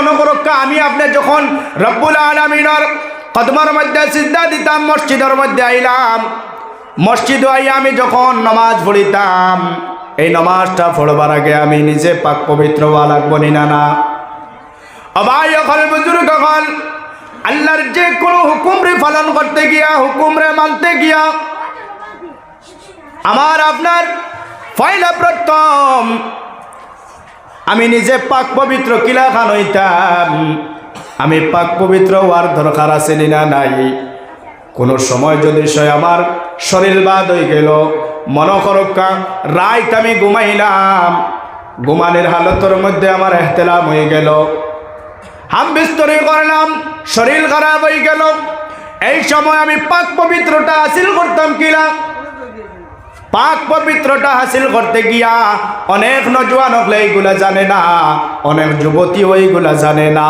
মনে আমি আপনি যখন রব্বুল আলমিনর কদমার মধ্যে সিদ্ধা দিতাম, মসজিদের মধ্যে আইলাম, মসজিদ আইয়া আমি যখন নমাজ পড়িতাম, এই নমাজটা পড়বার আগে আমি নিজে পাক পবিত্র হওয়া লাগবো না না অবাই অকল বুজুর্গ অকল, আল্লাহর যে কোনো হুকুমরে পালন করতে গিয়া, হুকুমরে মানতে গিয়া, আমার আপনার পয়লা প্রথম আমি নিজে পাক পবিত্র কিলা খান হইতাম। আমি পাক পবিত্র হওয়ার দরকার আছে না, নাই। কোনো সময় যদি সে আমার শরীর বাদ হয়ে গেল, মন করক্কা রাইত আমি ঘুমাইলাম। ঘুমানের হালতের মধ্যে আমার এহতেলাম হয়ে গেল। হাম বিস্তরি করলাম, শরীর খারাপ হয়ে গেল। এই সময় আমি পাক পবিত্রটা হাসিল করতাম কিনা পাক পবিত্রটা হাসিল করতে গিয়া অনেক নজওয়ান হলে এইগুলা জানে না, অনেক যুবতী এইগুলা জানে না।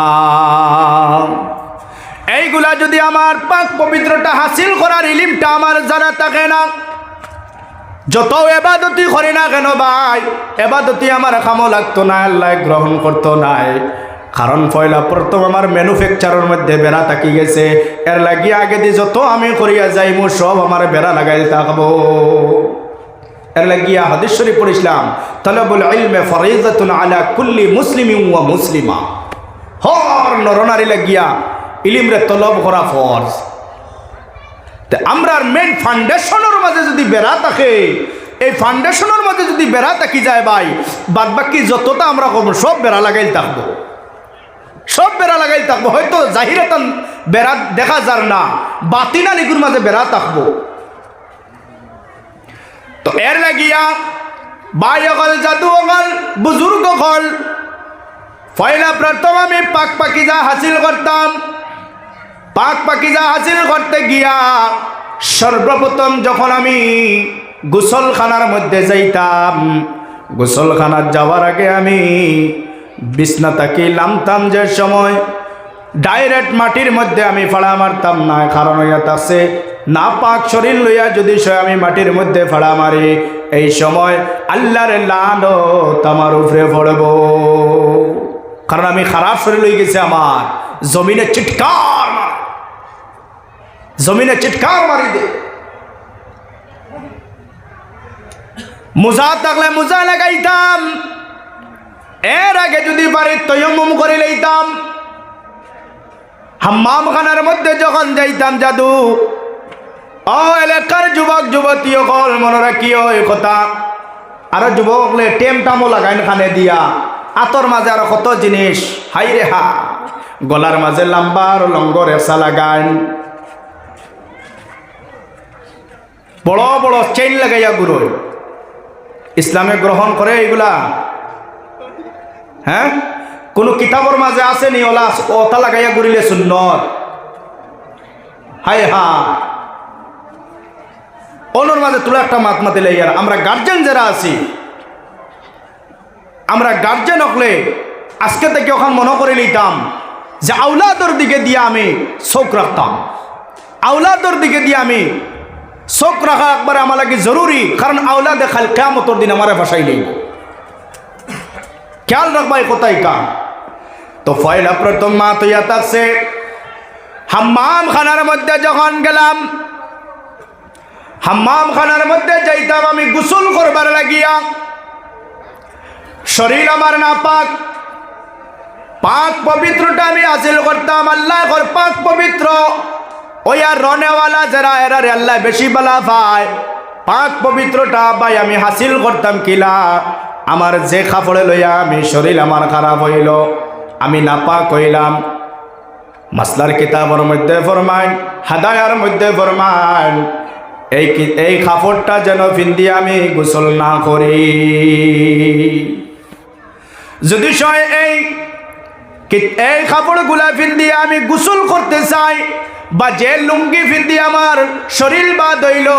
এইগুলা যদি আমার পাক পবিত্রটা হাসিল করার ইলিমটা আমার জানা থাকে না, যত এবাদতি করি না কেন ভাই, এবাদতি আমার কামো লাগতো না, আল্লাহ গ্রহণ করতো নাই। কারণ পয়লা প্রথম আমার ম্যানুফ্যাকচারের মধ্যে বেড়া থাকি গেছে, এর লাগিয়ে আগে দিয়ে যত আমি করিয়া যাই মো সব আমার বেড়া লাগাই থাকব। এর লাগিয়া হাদিস শরীফ পড়িছিলাম তলবুল ইলমে ফরিজাতুন আলা কুল্লি মুসলিমি ওয়া মুসলিমা। হর নরনারী লাগিয়া ইলিমরে তলব করা ফরজ। তে আমরার মেন ফাউন্ডেশনের মাঝে যদি বেড়া থাকে, এই ফাউন্ডেশনের মাঝে যদি বেড়া থাকি যায় ভাই বাদ বাকি যতটা আমরা করব, সব বেড়া লাগাই থাকব। সব বেড়া লাগাই থাকব। হয়তো জাহিরাতান বেড়া দেখা যার না বাতিনা লিগুর মাঝে বেড়া থাকব। তো এর লাগিয়া ভাই অকল জাদু অকল বুজুর্গ অকল পয়লা প্রথম আমি পাক পাকিজা হাসিল করতাম। পাক পাকিজা হাসিল করতে গিয়া সর্বপ্রথম যখন আমি গোসলখানার মধ্যে যাইতাম গোসলখানার যাওয়ার আগে আমি বিছনা তাকি নামতাম যে সময়, ডাইরেক্ট মাটির মধ্যে আমি ফাড়া মারতাম না কারণ ইয়াত আছে না পাক শরীর লইয়া যদি আমি মাটির মধ্যে ফাড়া মারি, এই সময় আল্লাহর লানো তোমার উপরে পড়ব। কারণ আমি খারাপ শরীর লই গেছে আমার। জমিনে চিৎকার জমিনে চিৎকার মারি দে। মোজা থাকলে মোজা লাগাইতাম। এর আগে যদি পারি তৈমম করে লইতাম। হাম্মাম খানার মধ্যে যখন যাইতাম জাদু ও এলাকার যুবক যুবতী অকল মনে রাখিও এই কথা। আরও যুবক হলে টেম টামো লাগাইন খানে দিয়া। আতর মাঝে আরও কত জিনিস? হাই রে হা। গলার মাঝে লম্বা আর লঙ্গর এসা লাগাইন বড় বড় চেইন লাগাইয়া গুরু ইসলামে গ্রহণ করে এইগুলা। হ্যাঁ কোন কিতাবর মাঝে আসেনি ওলা ওতা লাগাইয়া ঘুরিলে সুন্নত। হাই হা। অনুর মাঝে তুলে একটা মাত মাতি লেগে আমরা গার্জেন যারা আছি, আমরা গার্জেন হকলে আজকে থেকে ওখান মনে করে নিতাম যে আউলাদর দিকে দিয়ে আমি চোখ রাখতাম। আউলাদর দিকে দিয়ে আমি চোখ রাখা একবারে আমার লাগে জরুরি, কারণ আউলাদে খাল কেমতর দিন আমার ভাষাই নেই। খেয়াল রাখবাই কোথায় কাম তো ফয়লা প্রথম মা তো থাকছে, হাম্মাম খানার মধ্যে যখন গেলাম হাম্মাম খানার মধ্যে যাইতাম, আমি গোসল করবার লাগিয়া। শরীর আমার না পাক। পাক পবিত্রটা আমি হাসিল করতাম, আল্লাহ কর পাক পবিত্র। ওই আর রনেওয়ালা যারা, এরা আল্লাহ বেশি বলা পায়। পাক পবিত্রটা ভাই আমি হাসিল করতাম কিলা। আমার যে কাপড়ে লইয়া আমি শরীর আমার খারাপ হইল, আমি নাপাক হইলাম। মাসলার কিতাবের মধ্যে ফরমাইন, হাদায়ার মধ্যে ফরমাইন এই এই কাপড়টা যেন ফিন্দি আমি গোসল না করি। যদি সয় এই এই কাপড়গুলা ফিন্দি আমি গোসল করতে চাই, বা যে লুঙ্গি ফিন্দি আমার শরীর বাদ হইল,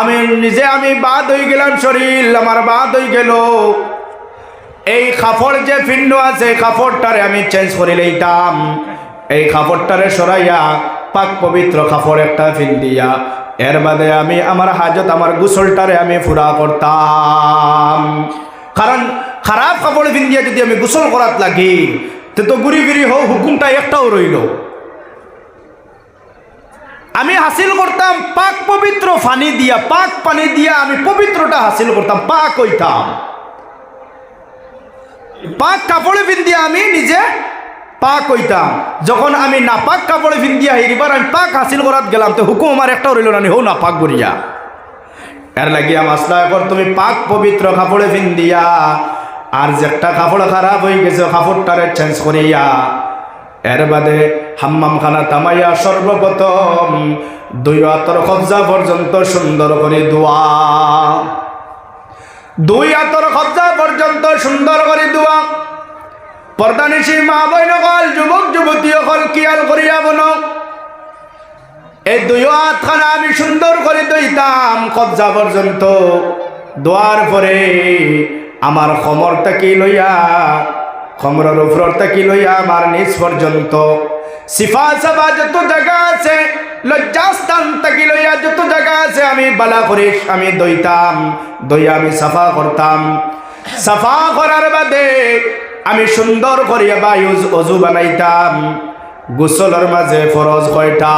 আমি নিজে আমি বাদ হয়ে গেলাম শরীর, আমার বাদ হয়ে গেল। এই কাপড় যে ফিন্ড আছে কাপড়টারে আমি চেঞ্জ করে লইতাম। এই কাপড়টারে সরাইয়া পাক পবিত্র কাপড় একটা ফিন্দিয়া এর বাদে আমি আমার হাজত, আমার গোসলটারে আমি ফুরা করতাম। কারণ খারাপ কাপড় ফিন্দিয়া যদি আমি গোসল করাত লাগি, তো তে ঘুরি ফিরি হোক হুকুমটা একটাও রইল। আমি হাসিল করতাম, পাক পবিত্র পানি দিয়া, পাক পানি দিয়া আমি পবিত্রটা হাসিল করতাম, পাক হইতাম। পাক কাপড়ে পিন্দিয়া আমি নিজে পাক হইতাম। যখন আমি নাপাক কাপড়ে পিন্দিয়া হেরিবার আমি পাক হাসিল করাত গেলাম, তো হুকুম আমার একটাও রইল না হো না পাক করিয়া। এর লাগিয়া মাসলা কর তুমি পাক পবিত্র কাপড়ে পিন্দিয়া আর যে একটা কাপড় খারাপ হয়ে গেছে, কাপড়টারে চেঞ্জ করিয়া। এর বাদে হাম্মাম খানা তামাইয়া সর্বপ্রথম দুই হাতর কবজা পর্যন্ত সুন্দর করে দোয়া দুই হাতর কবজা পর্যন্ত সুন্দর করে দোয়া পর্দানিসি মা বইন কল, যুবক যুবতী অকল কিয়াল করিয়া বন? এই দুই হাতখানা আমি সুন্দর করে দইতাম কবজা পর্যন্ত। দোয়ার পরে আমার খমরটা কি লইয়া, খমরের উপরটা কি লইয়া আমার নিজ পর্যন্ত? সিফা সাবা যত জায়গা আছে লজ্জাস্থান তাকি লইয়া যত জায়গা আছে, আমি বালা করে আমি দইতাম দইয়া আমি সাফা করতাম। সাফা করার বাদে আমি সুন্দর করিয়া বা অজু বানাইতাম। গোসলের মাঝে ফরজ কয়টা?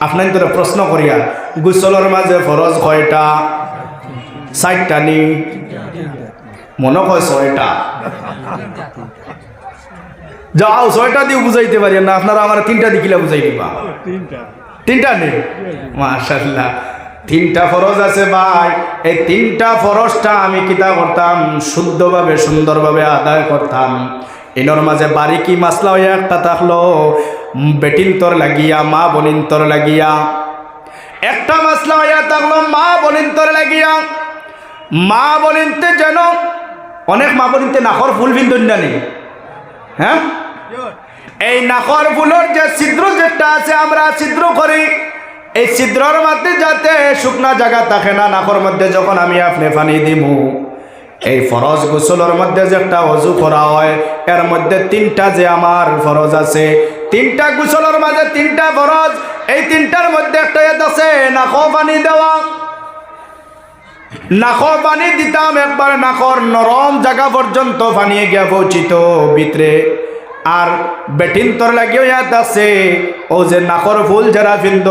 আপনার তোরা প্রশ্ন করিয়া। গোসলের মাঝে ফরজ কয়টা? ষাটটা নি? মনে কয় ছয়টা? যাও ছয়টা দিয়ে বুঝাইতে পারি না। আপনারা আমার তিনটা দিকিলা বুঝাই দিবা। তিনটা। নেই মাশাল্লাহ তিনটা ফরজ আছে ভাই। এই তিনটা ফরজটা আমি কিতা করতাম? শুদ্ধভাবে, সুন্দরভাবে আদায় করতাম। এনর মাঝে বারিকি মাসলা হয়ে একটা থাকল? বেটিন তোর লাগিয়া, মা বনিন তোর লাগিয়া। একটা মাসলা হইয়া থাকল, মা বনিন তোর লাগিয়া। মা বনিনতে যেন অনেক মা বনিনতে নাখর ফুল বিন্দন জানি হ্যাঁ? এই নাকর ফুলের যে ছিদ্র যেটা আছে, আমরা ছিদ্র করি। এই ছিদ্রর মধ্যে যাতে শুকনা জায়গা থাকে না, নাকর মধ্যে যখন আমি আপনি পানি দিমু, এই ফরজ গোসলের মধ্যে যে একটা অজু করা হয়, এর মধ্যে তিনটা যে আমার ফরজ আছে, তিনটা গোসলের মাঝে তিনটা ফরজ, এই তিনটার মধ্যে একটা আছে নাকো পানি দেওয়া। নাকর পানি দিতাম, একবার নাকর নরম জায়গা পর্যন্ত পানিয়ে গিয়া পৌঁছিত ভিতরে। আর বেটিন তোর লাগিও ইয়াত আছে। ও যে নাকর ফুল যারা ফিন্দ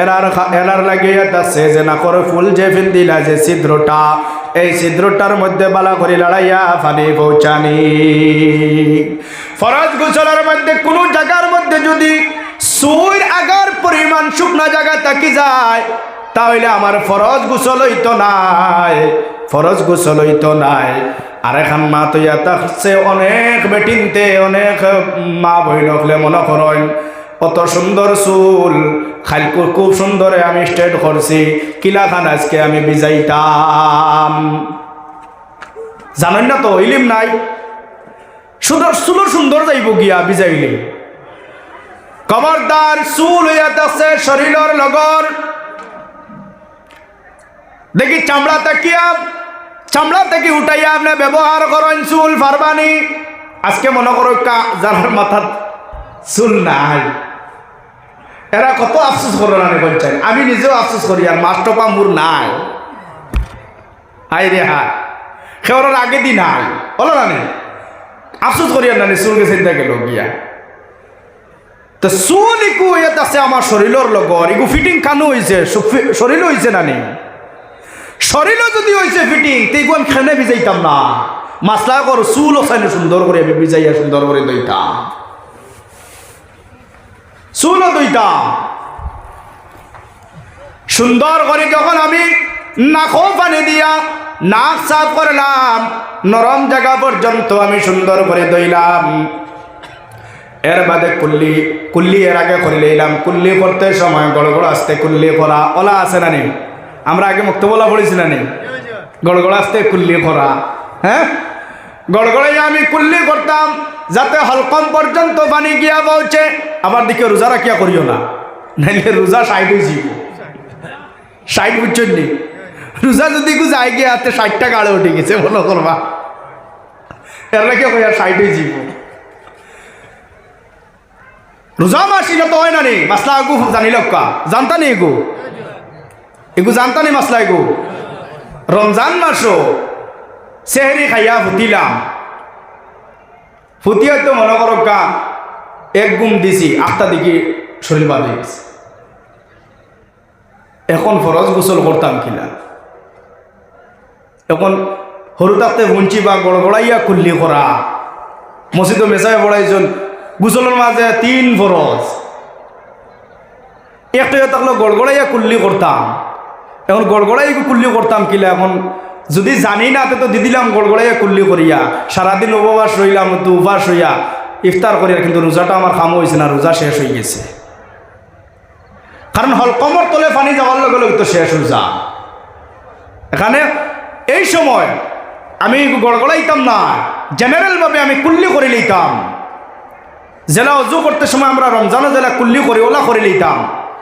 এরার এরার লাগিও ইয়াত আছে। যে নাকর ফুল যে ফিন্দিলা যে ছিদ্রটা এই ছিদ্রটার মধ্যে বালা করে লড়াইয়া পানি পৌঁছানি ফরজ গোসলের মধ্যে কোনো জায়গার মধ্যে যদি সুর আগার পরিমাণ শুকনা জায়গা থাকি যায়, তাহলে আমার ফরজ গোসল হইতো নাই। ফরজ গোসল হইতো নাই। আর এখন মা তো ইয়াতা হচ্ছে অনেক বেটিনতে অনেক মা বই নকলে মনে করেন অত সুন্দর চুল খাল খুব সুন্দরে আমি স্ট্রেট করছি, কিলাখান আজকে আমি বিজাইতাম। জানেন না তো, ইলিম নাই। সুন্দর চুলো সুন্দর যাইব গিয়া বিজাইলে। খবরদার চুল হইয়াত আছে শরীরের লগর। দেখি চামড়া তাকিয়া চামড়া থেকে উঠাইয়া আপনি ব্যবহার করেন চুল, ফারবানি। আজকে মনে করো যার মাথার চুল নাই। এরা কত আফসোস করো না বলছেন আমি নিজেও আফসোস করি আর মাস্টপা মুর নাই। হাই রে হাই সেওয়ার আগে দিন নাই। বলো না? আফসোস করি আর না চুলকে চিন্তা গেল গিয়া। তো চুল ইকু ইয়াত আছে আমার শরীরের লগর ইকু ফিটিং কানো হয়েছে শরীর হয়েছে না? শরীরও যদি হয়েছে ফিটিং তেগু আমি খেনে ভিজাইতাম না। মাসলা কর চুল ওসাইনে সুন্দর করে আমি ভিজাইয়া সুন্দর করে দইতাম। চুলও দইতাম। সুন্দর করে যখন আমি নাকও পানি দিয়া নাক সাফ করলাম, নরম জায়গা পর্যন্ত আমি সুন্দর করে দইলাম। এর বাদে কুল্লি কুল্লি এর আগে করে লইলাম কুল্লি করতে সময় গড় গড় আসতে কুল্লি করা ওলা আছে না নেই? আমরা আগে মুক্ত বলা পড়েছি না? নেই গড়গড় আসতে কুল্লি করা হ্যাঁ? গড়গড়ে আমি কুল্লি করতাম, যাতে হলকম পর্যন্ত পানি গিয়া পৌঁছে, আবার দিকে রোজা রাখিয়া করিও না। নাইলে রোজা সাইড হয়েছি সাইড বুঝছেন নি? রোজা যদি কু যাই গিয়ে হাতে ষাটটা গাড়ে উঠে গেছে, মনে করবা। এর লাগে কইয়া সাইড হয়েছি রোজা মাস এটা তো হয় না নি? মাসলা আগু জানি লক্কা জানতা নি এগু এগু জানতা নি মাসলা এগু রমজান মাসও সেহরি খাইয়া ফুটিলাম। ফুটি হয়তো মনে করো কা এক গুম দিছি আটটা দিকে শরীর বাদ গেছে এখন ফরজ গোসল করতাম কিনা। এখন সৰু তাতে মুঞ্চি বা গড়গড়াইয়া কুল্লি করা মসজিদ মেসায় পড়াইছেন গোসলের মাঝে তিন ফরজ একটা থাকলে গড়গড়াইয়া কুল্লি করতাম এখন গড়গড়াই কুল্লি করতাম কিলা, এখন যদি জানি না তো দি দিলাম গড়গড়াইয়া কুল্লি করিয়া। সারাদিন উপবাস রইলাম তো উপাস হইয়া ইফতার করিয়া, কিন্তু রোজাটা আমার কাম হয়েছে না, রোজা শেষ হয়ে গেছে। কারণ হলকমর তলে পানি যাওয়ার লগে লগে তো শেষ যা এখানে এই সময় আমি গড়গড়াইতাম না, জেনারেলভাবে আমি কুল্লি করে লইতাম। জেলা অজু করতে সময় আমরা রমজানো জেলা কুল্লি করে, ওলা করে লইতাম,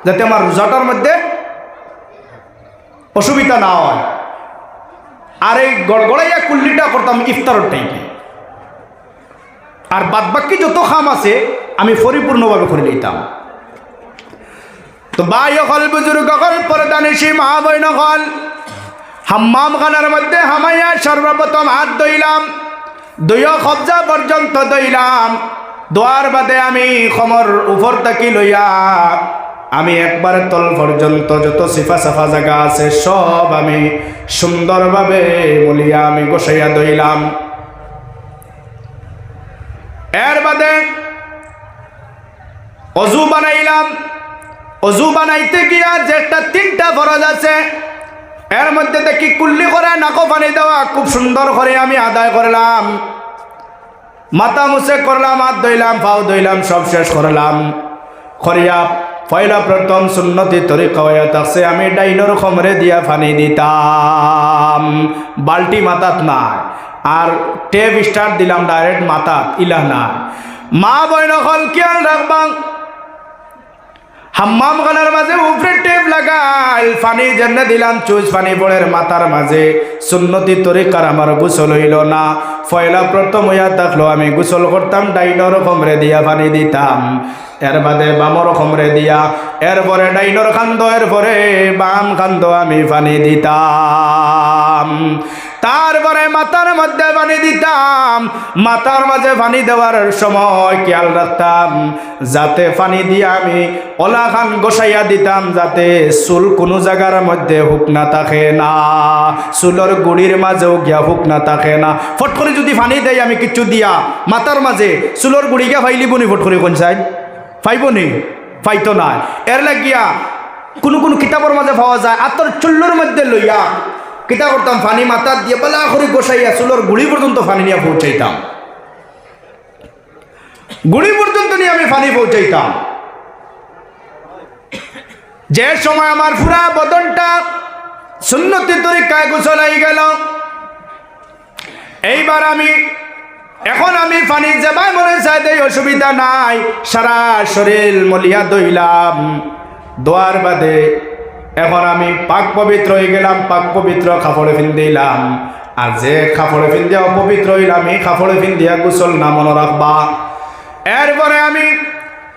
যাতে আমার রোজাটার মধ্যে অসুবিধা না হয়। আর এই গড়গড়াইয়া কুল্লিটা করতাম ইফতারের টাইমে আর বাদবাকি যত খাম আছে, আমি পরিপূর্ণভাবে করে লইতাম তো বাই অকল বুজুর্গ অকল পরদানিসি মা বৈন অকল হাম্মাম খানার মধ্যে হামাইয়া সর্বপ্রথম হাত দইলাম দুইয় কবজা পর্যন্ত দইলাম দোয়ার বাদে আমি খমর উপর তাকি লইয়া আমি একবার তল পর্যন্ত যত সিফা সাফা জায়গা আছে, সব আমি সুন্দরভাবে বলিয়া আমি গোসাইয়া দইলাম এর বাদে অজু বানাইলাম। অজু বানাইতে গিয়া যে একটা তিনটা ফরজ আছে, এর মধ্যে দেখি কুল্লি করে, নাকো পানি দেওয়া, খুব সুন্দর করে আমি আদায় করলাম। মাথা মুছে করলাম, হাত ধইলাম, পাও ধইলাম, সব শেষ করলাম। করিয়া পয়লা প্রথম সুন্নতি তরিকা হইয়া থাকছে আমি ডাইনোর খমরে দিয়া ফানি দিতাম বাল্টি মাতাত নাই, আর টেপ স্টার্ট দিলাম ডাইরেক্ট মাতাত ইলা নাই। মা বইন হল কিয়াল রাখবাং হাম্মাম খানার মাঝে উপরে টেপ লাগাই পানি যেমনে দিলাম চুজ পানি পড়ের মাথার মাঝে। সুন্নতি তরিকার আমার গোসল হইল না। ফয়লা প্রথম হইয়া থাকল আমি গোসল করতাম, ডাইনর কমরে দিয়া পানি দিতাম। এর বাদে বামর কমরে দিয়া এরপরে ডাইনর খান্দ এরপরে বাম খান্দ আমি পানি দিতাম। তারপরে মাথার মধ্যে পানি দিতাম। মাথার মাঝে পানি দেওয়ার সময় খেয়াল রাখতাম, যাতে পানি দিয়ে আমি ওলা খান গোসাইয়া দিতাম, যাতে চুল কোনো জায়গার মধ্যে হুক না থাকে না, চুলোর গুড়ির মাঝেও গিয়া হুক না থাকে না। ফট করে যদি পানি দেয় আমি কিচ্ছু দিয়া, মাথার মাঝে চুলোর গুড়িকে ফাইলি বনি ফট করে কোন সাইড? ফাইবনি ফাইতো না। এর লাগিয়া কোনো কোনো কিতাবের মাঝে পাওয়া যায়, আতর চুল্লোর মধ্যে লইয়া কিতা করতাম? ফানি মাথা দিয়ে বেলা করে গোসাইয়া চুলোর গুড়ি পর্যন্ত ফানি নিয়ে পৌঁছাইতাম। গুড়ি পর্যন্ত নিয়ে আমি ফানি পৌঁছাইতাম। যে সময় আমার পুরা বদনটা সুন্নতি তরিকায় গোসলাই গেল এইবার আমি, এখন আমি পানি যাবাই মনে চাই দেই, অসুবিধা নাই। সারা শরীর মলিয়া দইলাম দোয়ার বাদে এখন আমি পাক পবিত্র হয়ে গেলাম, পাক পবিত্র কাপড়ে ফিন দিলাম। আর যে কাপড়ে ফিন দিয়া অপবিত্র হইলাম, এই কাপড়ে ফিন দিয়া গোসল না মনে রাখবা। এরপরে আমি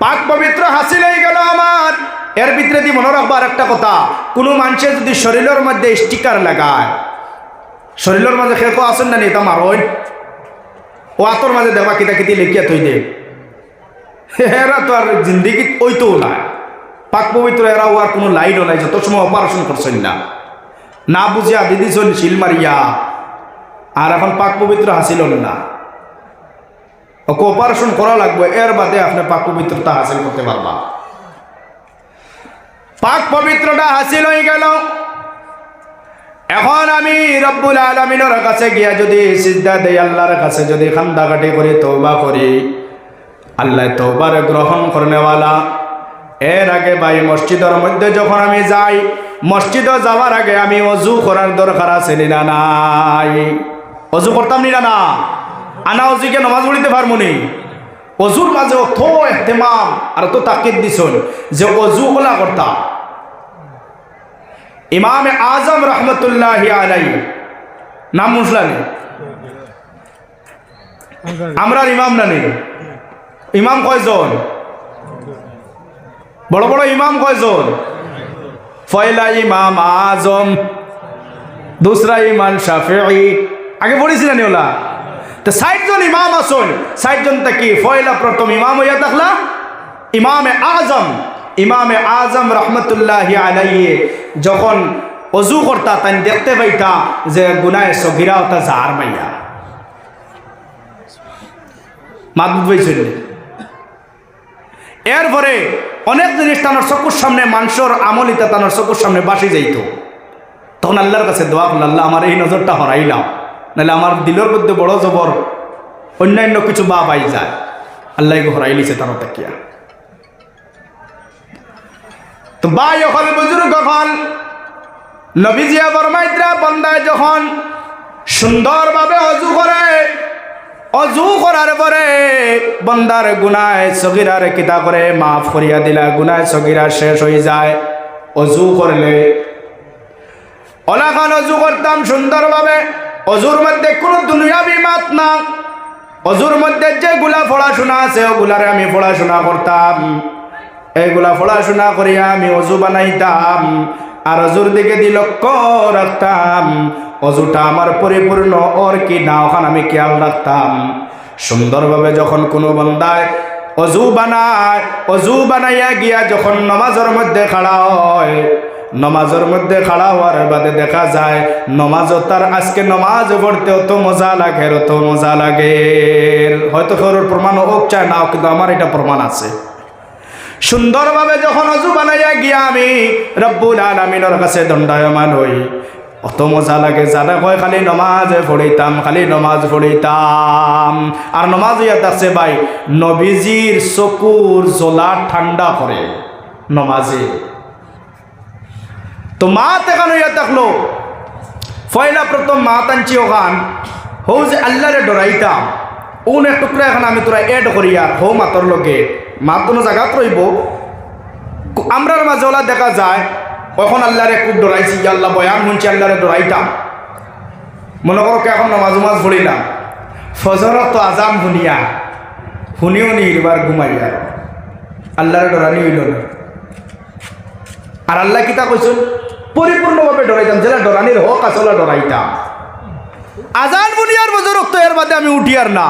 পাক পবিত্র হাসিল হয়ে গেল আমার। এর ভিতরে দিয়ে মনে রাখবার একটা কথা, কোনো মানুষের যদি শরীরের মধ্যে স্টিকার লাগায়, শরীরের মাঝে খেয়ে আসেন না নিতাম আর ওই ও আতর মাঝে দেবা কিতা কিতি লেখিয়া থই দে। এরা তো আর জিন্দিগি ওইতো না পাক পবিত্র এরা ও আর কোনো লাইনও নাই যত সময় অপারেশন করছেন না। না বুঝিয়া দিদিছন শিল মারিয়া, আর এখন পাক পবিত্র হাসিল না। ওকে অপারেশন করা লাগবে, এর বাদে আপনি পাক পবিত্রতা হাসিল করতে পারবা। পাক পবিত্রতা হাসিল হয়ে গেল। এখন আমি রব্বুল আলমিনের কাছে গিয়া যদি সিদ্ধা দেই, আল্লাহর কাছে যদি খান্দাকাটি করি তৌবা করি, আল্লাহ তৌবার গ্রহণ করনেওয়ালা এর আগে ভাই মসজিদের মধ্যে যখন আমি যাই মসজিদে যাওয়ার আগে আমি অজু করার দরকার আছে না নাই? অজু করতাম নিলা না আনা অজুকে নমাজ পড়িতে পারব নি? অজুর মাঝে অত এহতেমাম আর তো তাকিদ দিছন যে অজু ওলা করতাম ইমাম আজম রহমতুল্লাহ আলাই নাম মুসলানি আমরার ইমাম না নেই ইমাম কয়জন? বড় বড় ইমাম কয়জন? ফয়লা ইমাম আজম, দুসরা ইমাম শাফি আগে পড়েছিলেন ওলা? তো ষাটজন ইমাম আসুন ষাটজন কি? ফয়লা প্রথম ইমাম হইয়া দেখলা ইমামে আজম। ইমামে আজম রহমতুল্লাহ আলাইয়ে যখন অজু করতা তাই দেখতে পাইতা যে গুনায় সগিরা ওটা জাহার মাইয়া মাদুদ পাইছিল এরপরে অনেক জিনিস তানোর চকুর সামনে, মাংসর আমলিতে তানোর চকুর সামনে বাসি যাইত। তখন আল্লাহর কাছে দোয়া করল, আল্লাহ, আমার এই নজরটা হরাইলাম নাহলে আমার দিলের মধ্যে বড় জবর, অন্যান্য কিছু বা পাই যায়। আল্লাহ হরাই লিছে তার তাকিয়া। তো ভাই যখন বুজুর্গ হন নবীজিয়া বরমাইত্রা বন্দায় যখন সুন্দরভাবে অজু করে অজু করার পরে বন্দার গুনায় সগিরার কিতা করে মাফ করিয়া দিলা, গুনায় সগিরা শেষ হয়ে যায়। অজু করলে, অলাখান অজু করতাম সুন্দরভাবে। অজুর মধ্যে কোনো দুনিয়াবি মাত না। অজুর মধ্যে যেগুলা পড়াশোনা আছে, ওগুলারে আমি পড়াশোনা করতাম। এইগুলা পড়াশোনা করিয়া আমি অজু বানাইতাম। আর দিকে দি লক্ষ্য রাখতাম অজুটা আমার পরিপূর্ণ, ওর কি না, ওখানে আমি খেয়াল রাখতাম। সুন্দরভাবে যখন কোনো বন্দায় অজু বানায়, অজু বানাইয়া গিয়া যখন নমাজের মধ্যে খাড়া হয়, নমাজের মধ্যে খাড়া হওয়ার বাদে দেখা যায়, নমাজও তার আজকে নমাজ পড়তে অত মজা লাগে অত মজা লাগে। হয়তো কারোর প্রমাণ হোক, চায় না কিন্তু আমার এটা প্রমাণ আছে। সুন্দরভাবে যখন অজু বানাইয়া গিয়া আমি রব্বুল আলমিনের কাছে দণ্ডায়মান হই, অত মজা লাগে যারা কয় খালি নমাজ পড়িতাম, খালি নমাজ পড়িতাম। আর নমাজ ইয়াত আছে ভাই, নবীজির চকুর জোলা ঠান্ডা করে নমাজে। তো মা তেখান হইয়া থাকল ফয়লা প্রথম মা টানছি ওখান হৌ যে আল্লাহরে ডরাইতাম। ওন এক টুকরা এখন আমি তোরা এড করি আর হৌ মাতর লগে। মাত কোনো জায়গাত রইব? আমরার মাঝে ওলা দেখা যায় কখন আল্লাহরে খুব ডরাইছি আল্লাহ বয়ান শুনছি, আল্লাহরে ডরাইতাম। মনে করো এখন নামাজ মাজ পড়িলাম ফজরত তো আজাম শুনিয়া, শুনিও নি এবার ঘুমাই আর আল্লাহরে ডরানি হইল না। আর আল্লাহ কিতা কইছেন? পরিপূর্ণভাবে ডরাইতাম যেটা ডরানির হোক আসলে ডরাইতাম। আজান বুনিয়ার বজরক তো এর বাদে আমি উঠি আর না।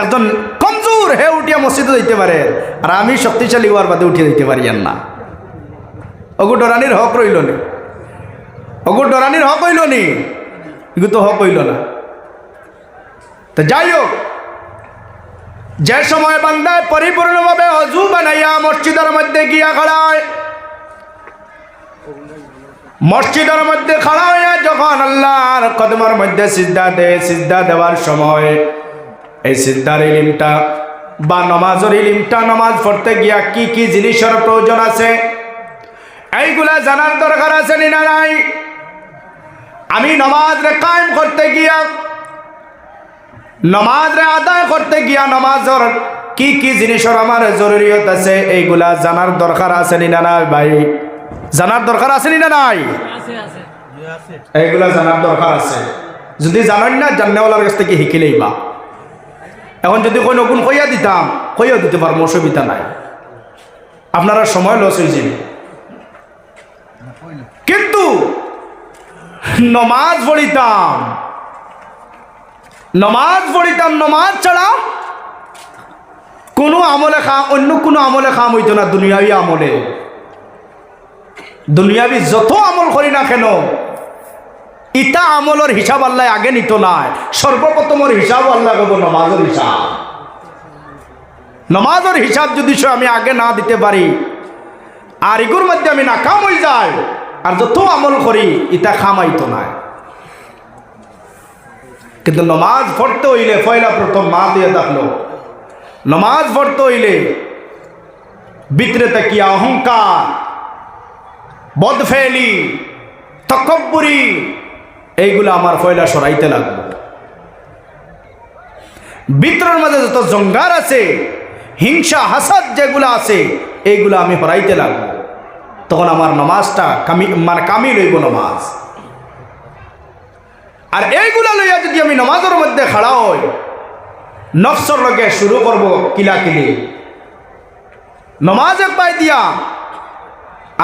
একজন কমজোর হে উঠিয়া মসজিদে যাইতে পারে, আর আমি শক্তিশালী হওয়ার বাদে উঠিয়ে দিতে পারি না। অগু ডরানির হক রইল নি। অগু ডরানির হক হইল নি, কিন্তু তো হক হইল না। তো যাই হোক, যে সময় বান্দায় পরিপূর্ণভাবে অজু বানাইয়া মসজিদের মধ্যে গিয়া খাড়ায় মসজিদের মধ্যে খাড়া হইয়া যখন আল্লাহর কদমের মধ্যে সিদ্ধা দেয় সিদ্ধা দেওয়ার সময় এই সিদ্ধার ইলিমটা বা নমাজের ইলিমটা নমাজ পড়তে গিয়া কি কি জিনিসের প্রয়োজন আছে? এইগুলা জানার দরকার আছে নি না নাই? আমি নমাজ রে কায়েম করতে গিয়া নমাজ রে আদায় করতে গিয়া নমাজের কি কি জিনিসের আমার জরুরিয়ত আছে এইগুলা জানার দরকার আছে নি না নাই ভাই? জানার দরকার আছে নি না নাই? এইগুলা জানার দরকার আছে। যদি জানেন না জান্নেওয়ালার কাছ থেকে শিকিলেই বা এখন যদি কই নতুন কইয়া দিতাম কইয়া দিতে পারব, অসুবিধা নাই। আপনারা সময় লস হয়ে কিন্তু নমাজ পড়িতাম নমাজ পড়িতাম, নমাজ ছাড়া কোনো আমলে খাম, অন্য কোনো আমলে খাম হইতো না দুনিয়াবি আমলে। দুনিয়াবি যত আমল করি না কেন ইটা আমলের হিসাব আল্লাহ আগে নিত নাই। সর্বপ্রথমর হিসাব আল্লাহ কব নমাজের হিসাব। নমাজের হিসাব যদি সে আমি আগে না দিতে পারি, আর ইগুর মধ্যে আমি নাকাম হয়ে যাই, আর যত আমল করি, ইটা খামাইতো নাই। কিন্তু নমাজ পড়তে হইলে পয়লা প্রথম মা দিয়ে থাকল নমাজ পড়তে হইলে বিতরে তাকিয়া অহংকার, বদফেলি, তকব্বুরি এইগুলো আমার ফয়লা সরাইতে লাগবে। বিত্রর মাঝে যত জঙ্গার আছে, হিংসা, হাসাদ যেগুলো আছে, এইগুলো আমি হরাইতে লাগবো। তখন আমার নমাজটা কামি মানে কামি লইব নমাজ। আর এইগুলা লইয়া যদি আমি নমাজের মধ্যে খাড়া হই, নফসর লগে শুরু করব কিলা কিলি নমাজ এক পাই দিয়া,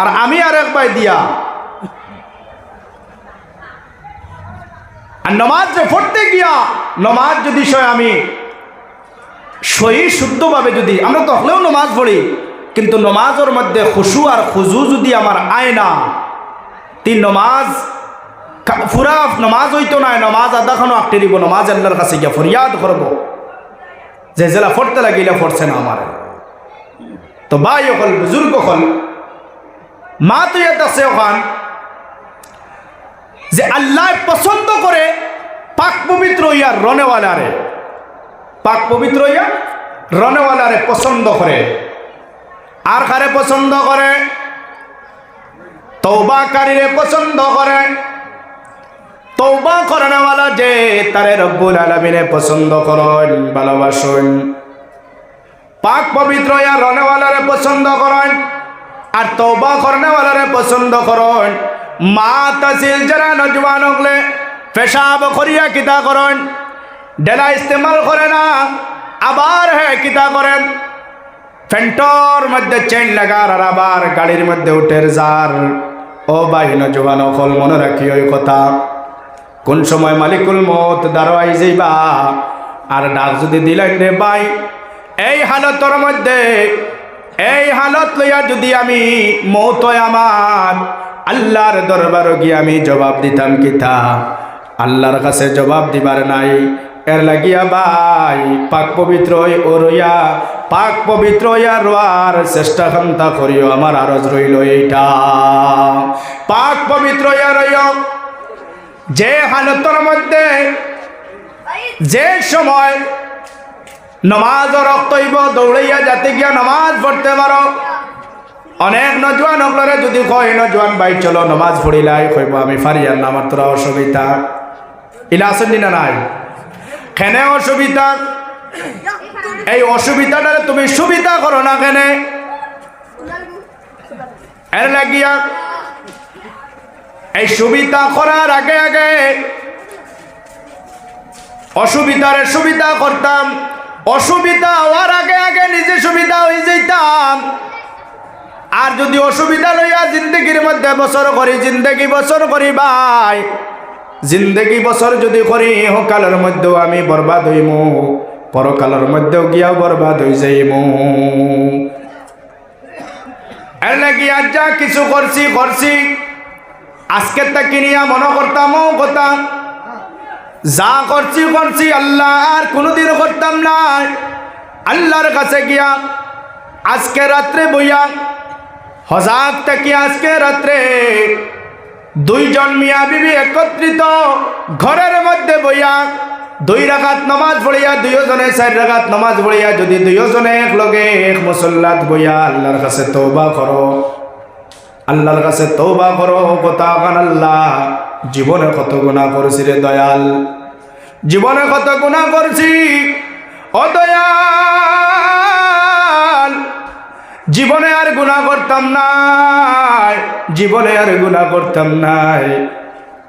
আর আমি আর এক পাই দিয়া আর নমাজ যে পড়তে গিয়া নমাজ যদি আমি সহি শুদ্ধভাবে যদি, আমরা তো হলেও নমাজ পড়ি, কিন্তু নমাজের মধ্যে খুশু আর খুজু যদি আমার আয় না, তিন নমাজ পুরা নমাজ হইতো না, নমাজ আদাখানো আঁকতে দিব, নমাজ আল্লাহর কাছে গিয়া ফরিয়াদ করব। যে জেলা ফরতে লাগিলে ফরছে না আমার। তো ভাই হল বুজুর্গ হল মা তুই ইয়াত আছে ওখান যে আল্লাহ পছন্দ করে পাক পবিত্র ইয়ার রনেওয়ালারে পাক পবিত্র ইয়া রনেওয়ালারে পছন্দ করে। আর কারে পছন্দ করে? তৌবাকারীরে পছন্দ করে। তৌবা করানোওয়ালা যে তারে রব্বুল আলমিনে পছন্দ করেন, ভালোবাসেন। পাক পবিত্র ইয়া রনেওয়ালারে পছন্দ করেন, আর তৌবা করনেওয়ালারে পছন্দ করেন। মা তাসিল যারা নজওয়ান হলে পেশাব করিয়া কিতা করেন, ডেলা ইস্তেমাল করে না, আবার হ্যাঁ কিতা করেন। ফেন্টর মধ্যে চেন লাগার আর আবার গাড়ির মধ্যে উঠে যার ও বাহিন জোয়ান অকল মনে রাখি ওই কথা। কোন সময় মালিকুল মত দাঁড়াই যাইবা, আর ডাক যদি দিলেন রে ভাই, এই হালতর মধ্যে, এই হালত লইয়া যদি আমি মৌত আমার আল্লাহর দরবার গিয়ে আমি জবাব দিতাম কিতা আল্লাহর কাছে জবাব দিবার নাই। এর লাগিয়া ভাই, পাক পবিত্র ও রইয়া, পাক পবিত্র ইয়া রোয়ার চেষ্টা খান্তা করিও, আমার আরজ রইল এইটা। পাক পবিত্র ইয়া রইয়া যে হালতর মধ্যে, যে সময় নমাজ রক্তইব দৌড়াইয়া যাতে গিয়া নমাজ পড়তে পারো অনেক নজওয়ান হকলরে যদি কয়, নজওয়ান ভাই, চলো নমাজ পড়িলাই কইব, আমি ফারিয়ার না আমার অসুবিধা। ইলা আসেন না নাই? কেনে অসুবিধা? এই অসুবিধাটারে তুমি সুবিধা করো না কেনে? এর লাগিয়া এই সুবিধা করার আগে আগে অসুবিধার সুবিধা করতাম, অসুবিধা হওয়ার আগে আগে নিজে সুবিধা হয়ে যেতাম আর যদি অসুবিধা লইয়া জিন্দগির মধ্যে বছর করি, জিন্দগি বছর করি ভাই। জিন্দগি বছর যদি করি সকালের মধ্যেও আমি বরবাদ হইমু, পরকালের মধ্যেও গিয়াও বরবাদ হয়ে যাইমু। এর লাগি আজ যা কিছু করছি করছি। আজকে তাকে নিয়ে মনে করতাম কথা। যা করছি করছি, আল্লাহ আর কোনোদিনও করতাম না আল্লাহর কাছে গিয়া আজকে রাত্রে বইয়া হজাক থেকে আজকে রাত্রে? দুইজন মিয়া বিবি একত্রিত, ঘরের মধ্যে বইয়া দুই রাখাত নমাজ পড়িয়া দুইজনে চার রাখাত নমাজ পড়িয়া যদি দুইজনে এক লগে এক মুসল্লাত বইয়া আল্লাহর কাছে তৌবা করো। আল্লাহর কাছে তৌবা করো কথা আল্লাহ। জীবনে কত গুণা করছি রে দয়াল। জীবনে কত গুণা করছি। ও দয়াল! জীবনে আর গুণা করতাম নাই। জীবনে আর গুণা করতাম নাই।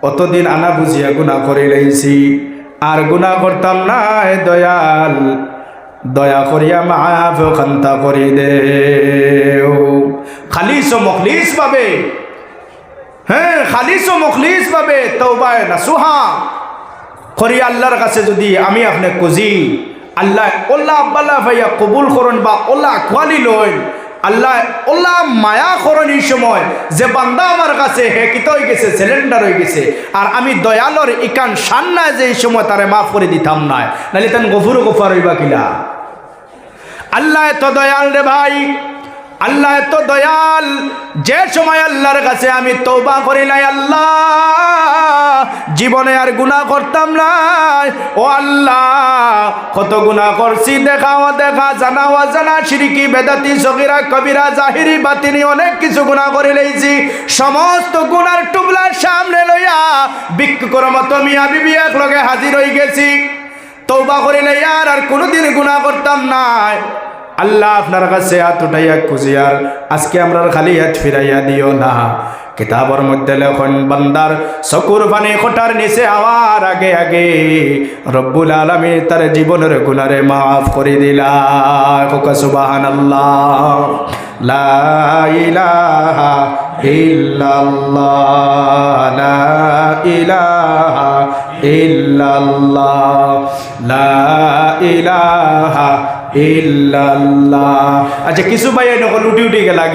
অতদিন আনা বুঝিয়া গুণা করে লইছি আর গুণা করতাম নাই, দয়াল। দয়া করিয়া মাফ খান্তা করি দে খালিস ও মখলিস পাবে হ্যাঁ খালিস ও মখলিস পাবে তৌবায় না সুহা করি আল্লাহর কাছে যদি আমি আপনি কুজি আল্লাহ, ওল্লা আব্বাল্লাহ ভাইয়া কবুল করুন বা ওল্লা কোয়ালি লইন আল্লাহ ওল্লা মায়া করুন সময় যে বান্দা আমার কাছে হেকিত হয়ে গেছে সিলিন্ডার হয়ে গেছে, আর আমি দয়ালর ইকান সান নাই যে এই সময় তারে মাফ করে দিতাম না নাহলে তেন গফুর গফার হইবা কিলা? আল্লাহ এত দয়াল রে ভাই আল্লাহ এত দয়াল, যে সময় আল্লাহর কাছে আমি তৌবা করি নাই, আল্লাহ, জীবনে আর গুণা করতাম নাই। ও আল্লাহ, কত গুণা করছি দেখা দেখা, জানা জানা সিরিকি, বেদাতি সগিরা কবিরা, জাহিরি, বাতিনি, অনেক কিছু গুণা করে লইছি সমস্ত গুণার টুবলার সামনে লইয়া বিক্ষ করো মতো মিয়া বিবি এক লগে হাজির হয়ে গেছি। তৌবা করি নাই আর আর কোনোদিন গুণা করতাম নাই। আল্লাহ আপনার কাছে হাত উঠাইয়া খুঁজিয়ার আজকে আমরা খালি হাত ফিরাইয়া দিও না। কিতাবর মধ্যে লেখন, বান্দার চকুর পানি খোটার নিচে আওয়ার আগে আগে রব্বুল আলমী তার জীবনের গুণারে মাফ করে দিলা। সুবাহান আল্লাহ লা ইলাহা ইল্লাল্লাহ। লা ইলাহা ইল্লাল্লাহ। লা ইলাহা ইল্লাল্লাহ। আচ্ছা কিছু ভাই এখন উঠি উঠি গেলা